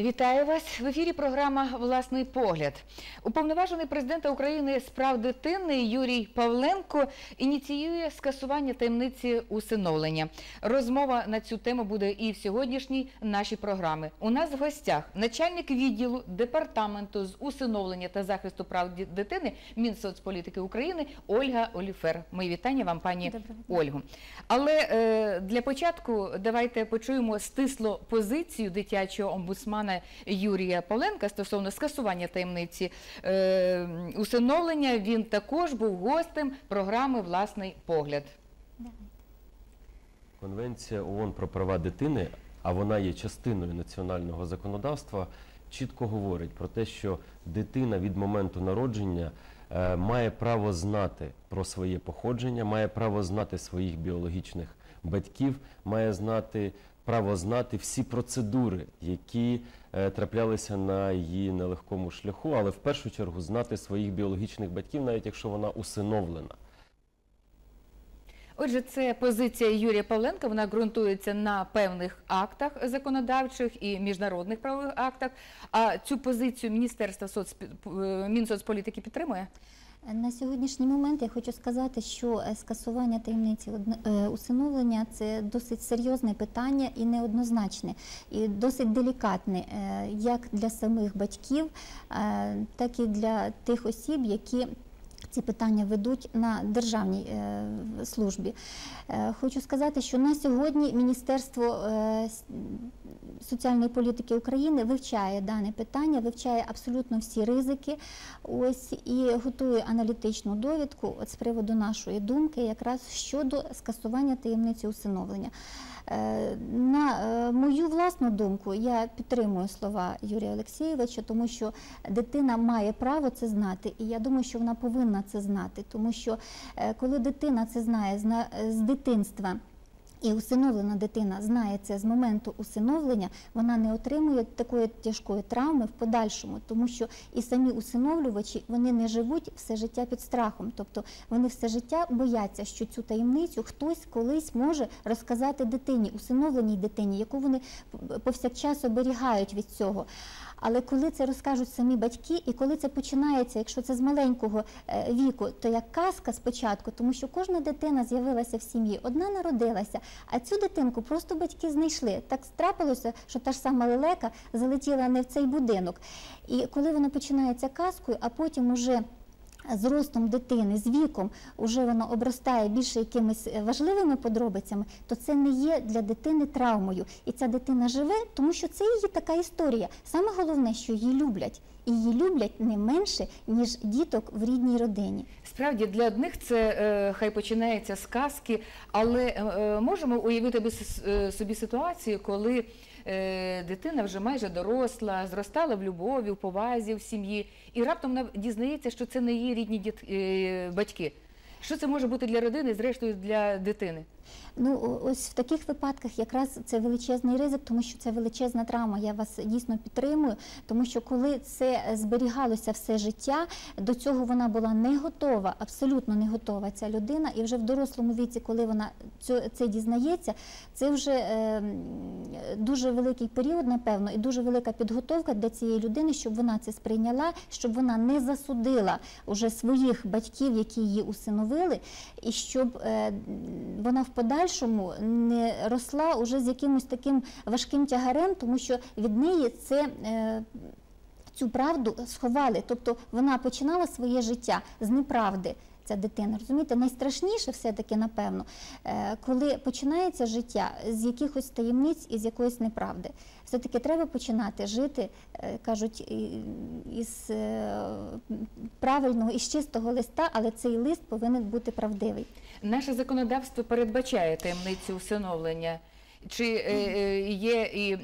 Вітаю вас в ефірі. Програма Власний погляд. Уповноважений президента України з прав дитини Юрій Павленко ініціює скасування таємниці усиновлення. Розмова на цю тему буде і в сьогоднішній нашій програмі. У нас в гостях начальник відділу департаменту з усиновлення та захисту прав дитини Мінсоцполітики України Ольга Оліфер. Мої вітання вам, пані Ольгу. Але е, для початку давайте почуємо стисло позицію дитячого омбудсмана Юрія Павленка стосовно скасування таємниці е, усиновлення. Він також був гостем програми Власний погляд. Конвенція ООН про права дитини, а вона є частиною національного законодавства, чітко говорить про те, що дитина від моменту народження е, має право знати про своє походження, має право знати своїх біологічних батьків, має знати право знати всі процедури, які е, траплялися на її нелегкому шляху, але в першу чергу знати своїх біологічних батьків, навіть якщо вона усиновлена. Отже, це позиція Юрія Павленка. Вона ґрунтується на певних актах законодавчих і міжнародних правових актах. А цю позицію Міністерство соцпі- е, Мінсоцполітики підтримує. На сьогоднішній момент я хочу сказати, що е, скасування таємниці е, усиновлення це досить серйозне питання і неоднозначне, і досить делікатне, е, як для самих батьків, так і для тих осіб, які ці питання ведуть на державній е, службі. Е, Хочу сказати, що на сьогодні Міністерство е, соціальної політики України вивчає дане питання, вивчає абсолютно всі ризики. Ось і готує аналітичну довідку з приводу нашої думки, якраз щодо скасування таємниці усиновлення. На мою власну думку, я підтримую слова Юрія Олексійовича, тому що дитина має право це знати, і я думаю, що вона повинна це знати, тому що е, коли дитина це знає з дитинства. І усиновлена дитина знає це з моменту усиновлення, вона не отримує такої тяжкої травми в подальшому, тому що і самі усиновлювачі вони не живуть все життя під страхом. Тобто вони все життя бояться, що цю таємницю хтось колись може розказати дитині, усиновленій дитині, яку вони повсякчас оберігають від цього. Але коли це розкажуть самі батьки, і коли це починається, якщо це з маленького е, віку, то як казка спочатку, тому що кожна дитина з'явилася в сім'ї, одна народилася, а цю дитинку просто батьки знайшли. Так трапилося, що та ж сама лелека залетіла не в цей будинок. І коли вона починається казкою, а потім уже з ростом дитини, з віком, уже воно обростає більше якимись е, важливими подробицями, то це не є для дитини травмою. І ця дитина живе, тому що це її така історія. Саме головне, що її люблять. І її люблять не менше, ніж діток в рідній родині. Справді для одних це е, хай починається з казки, але е, можемо уявити собі ситуацію, коли дитина вже майже доросла, зростала в любові, в повазі в сім'ї, і раптом вона дізнається, що це не її рідні е, батьки. Що це може бути для родини, зрештою для дитини? Ну, ось в таких випадках якраз це величезний ризик, тому що це величезна травма. Я вас дійсно підтримую, тому що коли це зберігалося все життя, до цього вона була не готова, абсолютно не готова ця людина. І вже в дорослому віці, коли вона це дізнається, це вже е, дуже великий період, напевно, і дуже велика підготовка для цієї людини, щоб вона це сприйняла, щоб вона не засудила уже своїх батьків, які її усиновили, і щоб е, вона подальшому не росла уже з якимось таким важким тягарем, тому що від неї це. е, Цю правду сховали, тобто вона починала своє життя з неправди. Ця дитина, розумієте, найстрашніше все-таки, напевно, е, коли починається життя з якихось таємниць і з якоїсь неправди. Все-таки треба починати жити, е, кажуть, із е, правильного, із чистого листа, але цей лист повинен бути правдивий. Наше законодавство передбачає таємницю усиновлення. Чи є і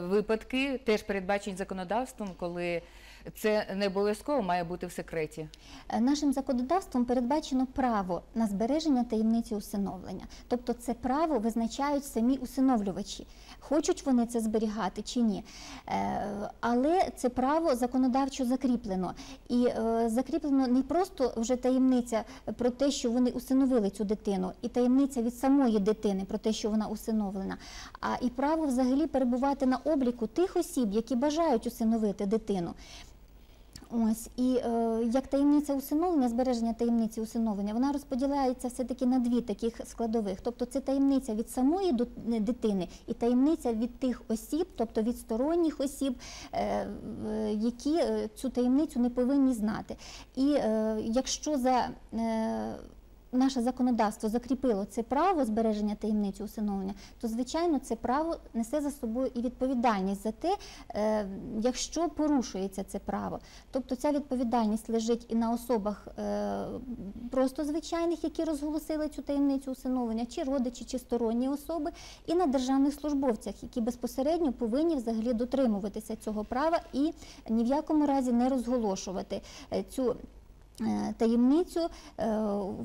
випадки, теж передбачені законодавством, коли це не обов'язково має бути в секреті. Е, Нашим законодавством передбачено право на збереження таємниці усиновлення. Тобто це право визначають самі усиновлювачі. Хочуть вони це зберігати чи ні. Е, Але це право законодавчо закріплено. І е, закріплено не просто вже таємниця про те, що вони усиновили цю дитину, і таємниця від самої дитини про те, що вона усиновлена, а і право взагалі перебувати на обліку тих осіб, які бажають усиновити дитину. Ось і е, як таємниця усиновлення, збереження таємниці усиновлення, вона розподіляється все-таки на дві таких складових. Тобто це таємниця від самої е, дитини і таємниця від тих осіб, тобто від сторонніх осіб, е, які е, цю таємницю не повинні знати. І е, якщо за е, Наше законодавство закріпило це право збереження таємниці усиновлення, то звичайно це право несе за собою і відповідальність за те, е, якщо порушується це право. Тобто ця відповідальність лежить і на особах е, просто звичайних, які розголосили цю таємницю усиновлення, чи родичі, чи сторонні особи, і на державних службовцях, які безпосередньо повинні взагалі дотримуватися цього права і ні в якому разі не розголошувати е, цю. Е, Таємницю е,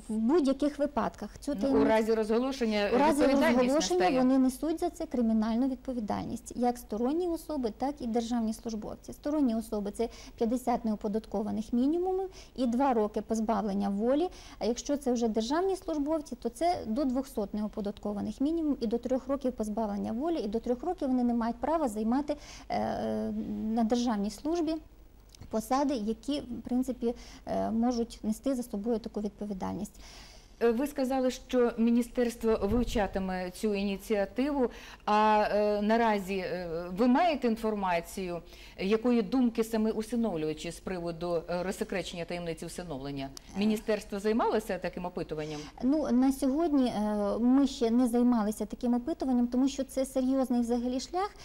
в будь-яких випадках. Цю Ну, у разі розголошення у разі розголошення настає. вони несуть за це кримінальну відповідальність, як сторонні особи, так і державні службовці. Сторонні особи це 50 неоподаткованих мінімумів і 2 роки позбавлення волі. А якщо це вже державні службовці, то це до 200 неоподаткованих мінімумів і до 3 років позбавлення волі, і до 3 років вони не мають права займати е, на державній службі. Посади, які в принципі е, можуть нести за собою таку відповідальність. Е, Ви сказали, що міністерство вивчатиме цю ініціативу. А е, наразі е, ви маєте інформацію, якої думки саме усиновлювачі з приводу розсекречення таємниці усиновлення? Міністерство займалося таким опитуванням? Ну на сьогодні ми ще не займалися таким опитуванням, тому що це серйозний взагалі шлях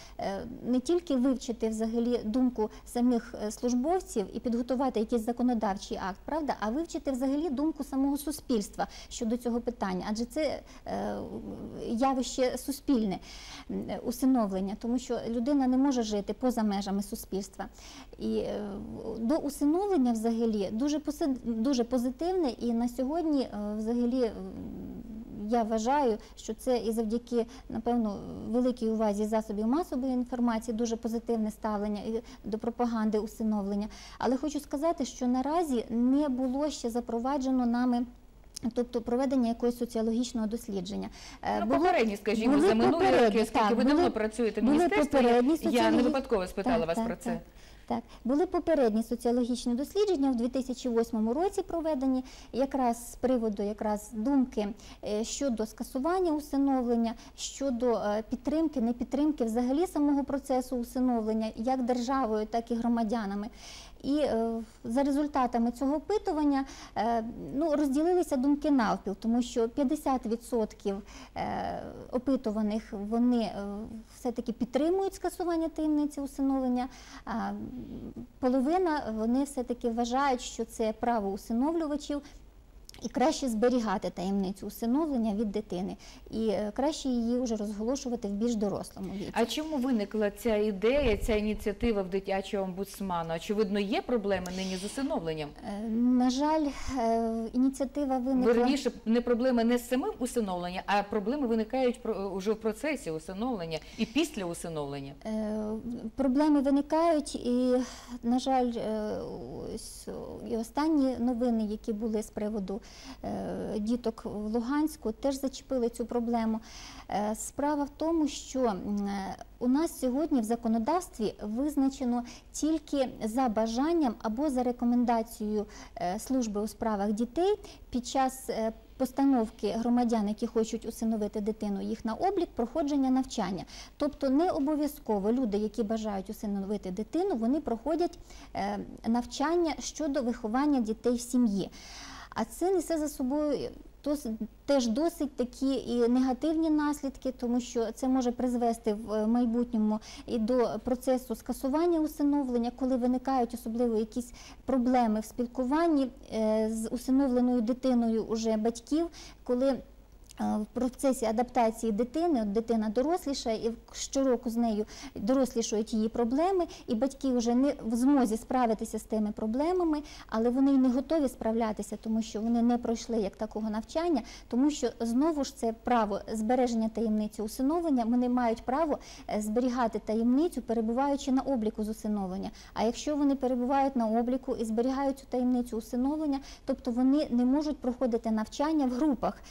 не тільки вивчити взагалі думку самих службовців і підготувати якийсь законодавчий акт, правда, а вивчити взагалі думку самого суспільства щодо цього питання, адже це е, явище суспільне е, усиновлення, тому що людина не може жити поза межами суспільства. І е, до усиновлення взагалі дуже позитивне, і на сьогодні взагалі. Я вважаю, що це і завдяки, напевно, великій увазі засобів масової інформації дуже позитивне ставлення до пропаганди усиновлення. Але хочу сказати, що наразі не було ще запроваджено нами. Тобто проведення якогось соціологічного дослідження. Е, Ну, попередні, скажімо, були за минулі роки, оскільки ви давно працюєте в міністерстві, попередні я не випадково спитала Так, вас так, про це. Так. Так, були попередні соціологічні дослідження в 2008 році проведені якраз з приводу якраз думки е, щодо скасування усиновлення, щодо е, підтримки, не підтримки взагалі самого процесу усиновлення, як державою, так і громадянами. І е, за результатами цього опитування е, ну, розділилися думки навпіл, тому що 50% е, опитуваних вони все-таки підтримують скасування таємниці усиновлення, а половина вони все-таки вважають, що це право усиновлювачів. І краще зберігати таємницю усиновлення від дитини, і е, краще її вже розголошувати в більш дорослому віці. А чому виникла ця ідея, ця ініціатива в дитячого омбудсману? Очевидно, є проблеми нині з усиновленням? Е, На жаль, е, ініціатива виникла. Верніше, не проблеми не з самим усиновленням, а проблеми виникають уже в процесі усиновлення і після усиновлення. Проблеми виникають, і, на жаль, і останні новини, які були з приводу діток в Луганську, теж зачепили цю проблему. Е, Справа в тому, що е, у нас сьогодні в законодавстві визначено тільки за бажанням або за рекомендацією е, служби у справах дітей під час е, постановки громадян, які хочуть усиновити дитину, їх на облік, проходження навчання. Тобто не обов'язково люди, які бажають усиновити дитину, вони проходять е, навчання щодо виховання дітей в сім'ї. А це несе за собою теж досить такі і негативні наслідки, тому що це може призвести в е, майбутньому і до процесу скасування усиновлення, коли виникають особливо якісь проблеми в спілкуванні е, з усиновленою дитиною уже батьків, коли в процесі адаптації дитини, от дитина дорослішає, і щороку з нею дорослішують її проблеми, і батьки вже не в змозі справитися з тими проблемами, але вони й не готові справлятися, тому що вони не пройшли як такого навчання, тому що знову ж це право збереження таємниці усиновлення. Вони мають право е, зберігати таємницю, перебуваючи на обліку з усиновлення. А якщо вони перебувають на обліку і зберігають цю таємницю усиновлення, тобто вони не можуть проходити навчання в групах.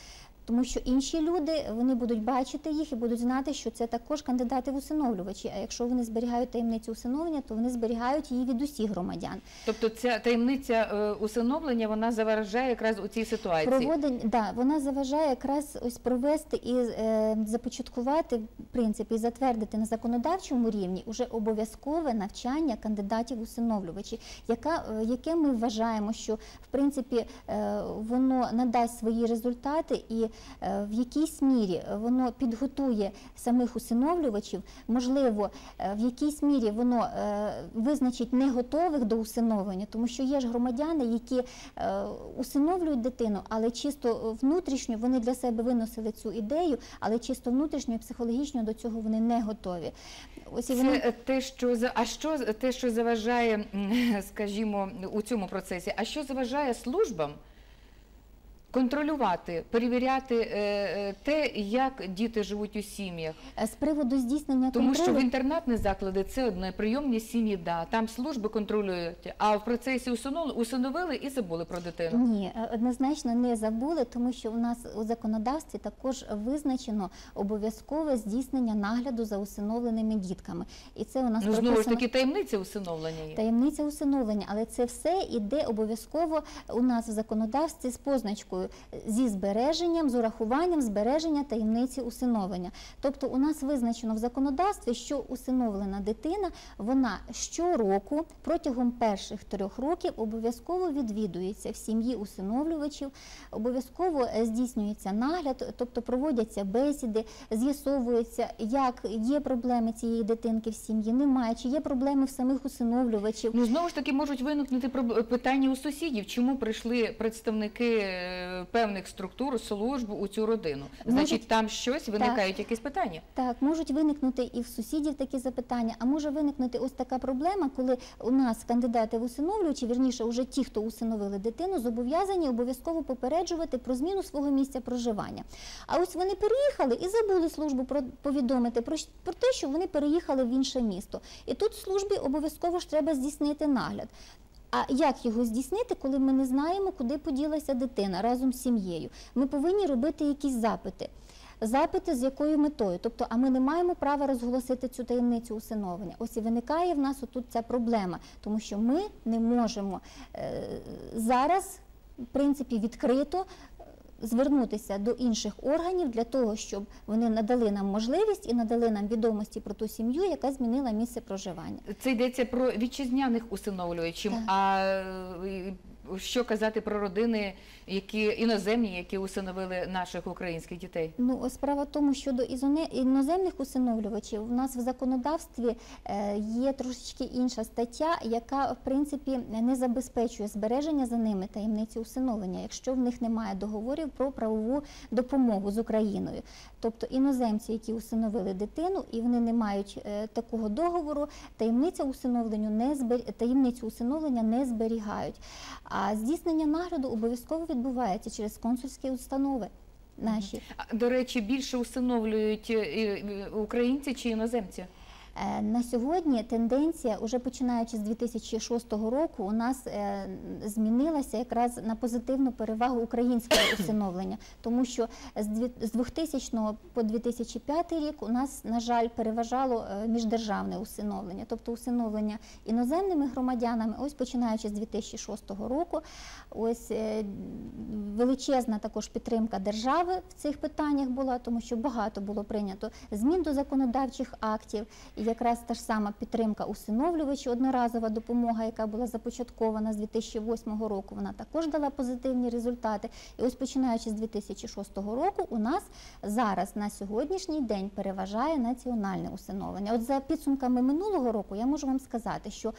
Тому що інші люди вони будуть бачити їх і будуть знати, що це також кандидати в усиновлювачі. А якщо вони зберігають таємницю усиновлення, то вони зберігають її від усіх громадян. Тобто ця таємниця е, усиновлення вона заважає якраз у цій ситуації. Проводень, да, вона заважає якраз ось провести і е, започаткувати в принципі і затвердити на законодавчому рівні уже обов'язкове навчання кандидатів усиновлювачі, яка е, яке ми вважаємо, що в принципі е, воно надасть свої результати і в якійсь мірі воно підготує самих усиновлювачів, можливо, е, в якійсь мірі воно е, визначить не готових до усиновлення, тому що є ж громадяни, які е, усиновлюють дитину, але чисто внутрішньо вони для себе виносили цю ідею, але чисто внутрішньо і психологічно до цього вони не готові. Ось і вони е, те, що а що те, що заважає, скажімо, у цьому процесі, а що заважає службам контролювати, перевіряти е, е, те, як діти живуть у сім'ях? Е, з приводу здійснення Тому що в інтернатні заклади це одне прийомні сім'ї, да там служби контролюють, а в процесі усиновили і забули про дитину. Ні, однозначно не забули, тому що у нас у законодавстві також визначено обов'язкове здійснення нагляду за усиновленими дітками. І це у нас Ну знову ж таки таємниця усиновлення є. таємниця усиновлення, але це все іде обов'язково у нас в законодавстві з позначкою зі збереженням, з урахуванням збереження таємниці усиновлення. Тобто у нас визначено в законодавстві, що усиновлена дитина вона щороку протягом перших трьох років обов'язково відвідується в сім'ї усиновлювачів, обов'язково е, здійснюється нагляд, тобто проводяться бесіди, з'ясовується, як є проблеми цієї дитинки в сім'ї, немає, чи є проблеми в самих усиновлювачів. Ну знову ж таки можуть виникнути питання у сусідів, чому прийшли представники е, певних структур, служб у цю родину. Значить, Можуть- там щось виникають якісь питання. Так, можуть виникнути і в сусідів такі запитання, а може виникнути ось така проблема, коли у нас кандидати в усиновлювачі, вірніше, уже ті, хто усиновили дитину, зобов'язані обов'язково попереджувати про зміну свого місця проживання. А ось вони переїхали і забули службу повідомити про, про те, що вони переїхали в інше місто. І тут службі обов'язково ж треба здійснити нагляд. А як його здійснити, коли ми не знаємо, куди поділася дитина разом з сім'єю? Ми повинні робити якісь запити. Запити з якою метою? Тобто, а ми не маємо права розголосити цю таємницю усиновлення. Ось і виникає в нас отут ця проблема, тому що ми не можемо е, зараз, в принципі, відкрито звернутися до інших органів для того, щоб вони надали нам можливість і надали нам відомості про ту сім'ю, яка змінила місце проживання. Це йдеться про вітчизняних усиновлювачів. Так. А е, що казати про родини, які іноземні, які усиновили наших українських дітей? Ну, справа в тому, що до іноземних усиновлювачів у нас в законодавстві е, є трошечки інша стаття, яка в принципі не забезпечує збереження за ними таємниці усиновлення, якщо в них немає договорів про правову допомогу з Україною. Тобто іноземці, які усиновили дитину, і вони не мають е, такого договору, таємниця усиновленню не збер... таємницю усиновлення не зберігають. А здійснення нагляду обов'язково відбувається через консульські установи наші. До речі, більше усиновлюють е, е, українці чи іноземці? Е, На сьогодні тенденція, уже починаючи з 2006 року, у нас е, змінилася якраз на позитивну перевагу українського усиновлення, тому що з дві- з 2000 по 2005 рік у нас, на жаль, переважало е, міждержавне усиновлення, тобто усиновлення іноземними громадянами. Ось починаючи з 2006 року, ось величезна також підтримка держави в цих питаннях була, тому що багато було прийнято змін до законодавчих актів. Якраз та ж сама підтримка усиновлювачів, одноразова допомога, яка була започаткована з 2008 року, вона також дала позитивні результати. І ось починаючи з 2006 року, у нас зараз на сьогоднішній день переважає національне усиновлення. От за підсумками минулого року я можу вам сказати, що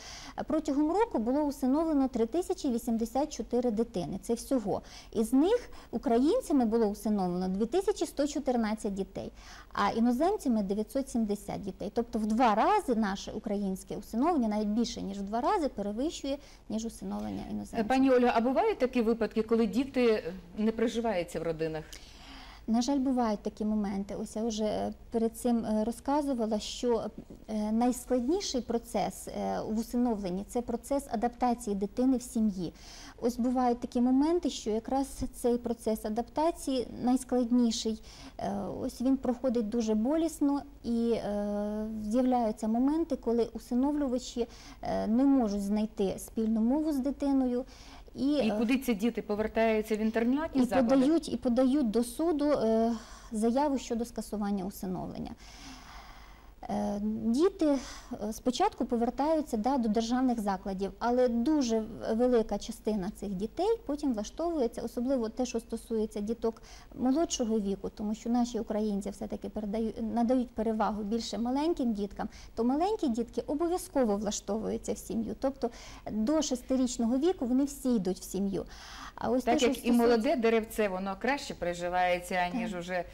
протягом року було усиновлено 3084 дитини. Це всього. Із них українцями було усиновлено 2114 дітей, а іноземцями 970 дітей. Тобто в два рази наше українське усиновлення, навіть більше ніж в два рази, перевищує ніж усиновлення іноземців. Пані Олю, а бувають такі випадки, коли діти не проживаються в родинах? На жаль, бувають такі моменти. Ось я вже е, перед цим е, розказувала, що е, найскладніший процес в усиновленні це процес адаптації дитини в сім'ї. Ось бувають такі моменти, що якраз цей процес адаптації найскладніший. Ось він проходить дуже болісно і з'являються моменти, коли усиновлювачі не можуть знайти спільну мову з дитиною. І, І е, куди ці діти повертаються в інтернатні і заклади? подають, і подають до суду е, заяву щодо скасування усиновлення. Е, Діти е, спочатку повертаються да, до державних закладів, але дуже велика частина цих дітей потім влаштовується, особливо те, що стосується діток молодшого віку, тому що наші українці все-таки надають перевагу більше маленьким діткам, то маленькі дітки обов'язково влаштовуються в сім'ю. Тобто до шестирічного віку вони всі йдуть в сім'ю. А ось Так те, як що і молоде деревце, воно краще приживається, ніж уже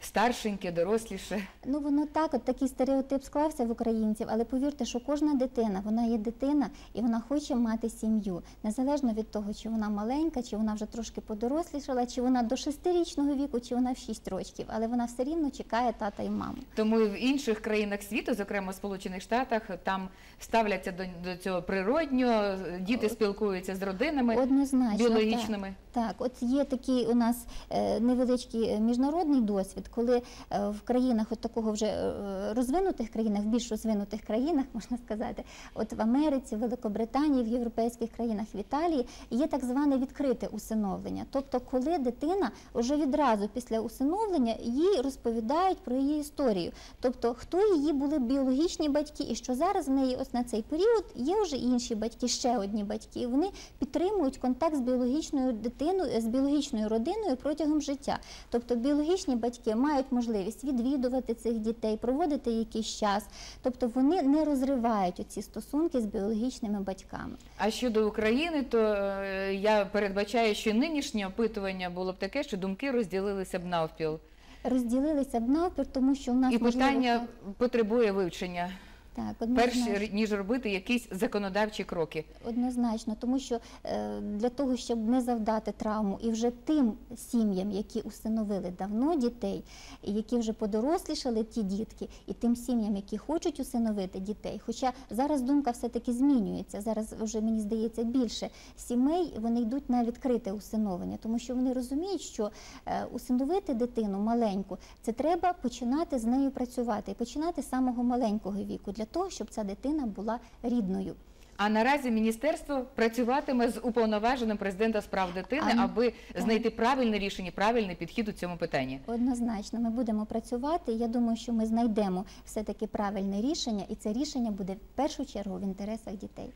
старшеньке, доросліше. Ну воно так, от такий стереотип склався в українців, але повірте, що кожна дитина, вона є дитина і вона хоче мати сім'ю, незалежно від того, чи вона маленька, чи вона вже трошки подорослішала, чи вона до шестирічного віку, чи вона в шість років, але вона все рівно чекає тата і маму. Тому і в інших країнах світу, зокрема в Сполучених Штатах, там ставляться до, до цього природньо, діти спілкуються з родинами Однозначно біологічними. Так, от є такий у нас е, невеличкий е, міжнародний досвід, коли е, в країнах от такого вже е, розвинутих країнах, в більш розвинутих країнах, можна сказати, от в Америці, в Великобританії, в європейських країнах, в Італії є так зване відкрите усиновлення. Тобто, коли дитина вже відразу після усиновлення їй розповідають про її історію, тобто хто її були біологічні батьки, і що зараз в неї ось на цей період є вже інші батьки, ще одні батьки. Вони підтримують контакт з біологічною дитиною, з біологічною родиною протягом життя. Тобто біологічні батьки мають можливість відвідувати цих дітей, проводити якийсь час. Тобто вони не розривають оці стосунки з біологічними батьками. А щодо України, то е, я передбачаю, що нинішнє опитування було б таке, що думки розділилися б навпіл. Розділилися б навпіл, тому що у нас І можливо, питання потребує вивчення, так, перш однозначно. ніж робити якісь законодавчі кроки. Однозначно, тому що е, для того, щоб не завдати травму, і вже тим сім'ям, які усиновили давно дітей, які вже подорослішали ті дітки, і тим сім'ям, які хочуть усиновити дітей. Хоча зараз думка все-таки змінюється. Зараз вже мені здається більше сімей вони йдуть на відкрите усиновлення, тому що вони розуміють, що е, усиновити дитину маленьку це треба починати з нею працювати і починати з самого маленького віку для того, щоб ця дитина була рідною. А наразі міністерство працюватиме з уповноваженим президента справ дитини, А, аби так. знайти правильне рішення, правильний підхід у цьому питанні. Однозначно, ми будемо працювати. Я думаю, що ми знайдемо все-таки правильне рішення, і це рішення буде в першу чергу в інтересах дітей.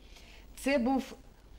Це був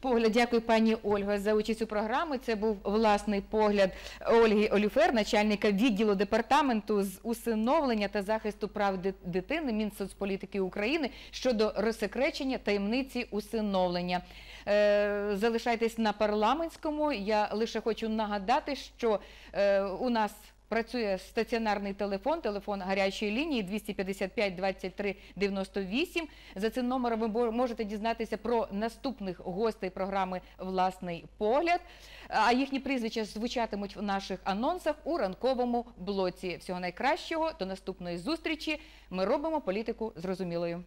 погляд. Дякую, пані Ольга, за участь у програмі. Це був власний погляд Ольги Олюфер, начальника відділу департаменту з усиновлення та захисту прав дитини Мінсоцполітики України щодо розсекречення таємниці усиновлення. Е, залишайтесь на парламентському. Я лише хочу нагадати, що е, у нас. Працює стаціонарний телефон, телефон гарячої лінії 255 23 98. За цим номером ви можете дізнатися про наступних гостей програми Власний погляд. А їхні прізвища звучатимуть в наших анонсах у ранковому блоці. Всього найкращого до наступної зустрічі. Ми робимо політику зрозумілою.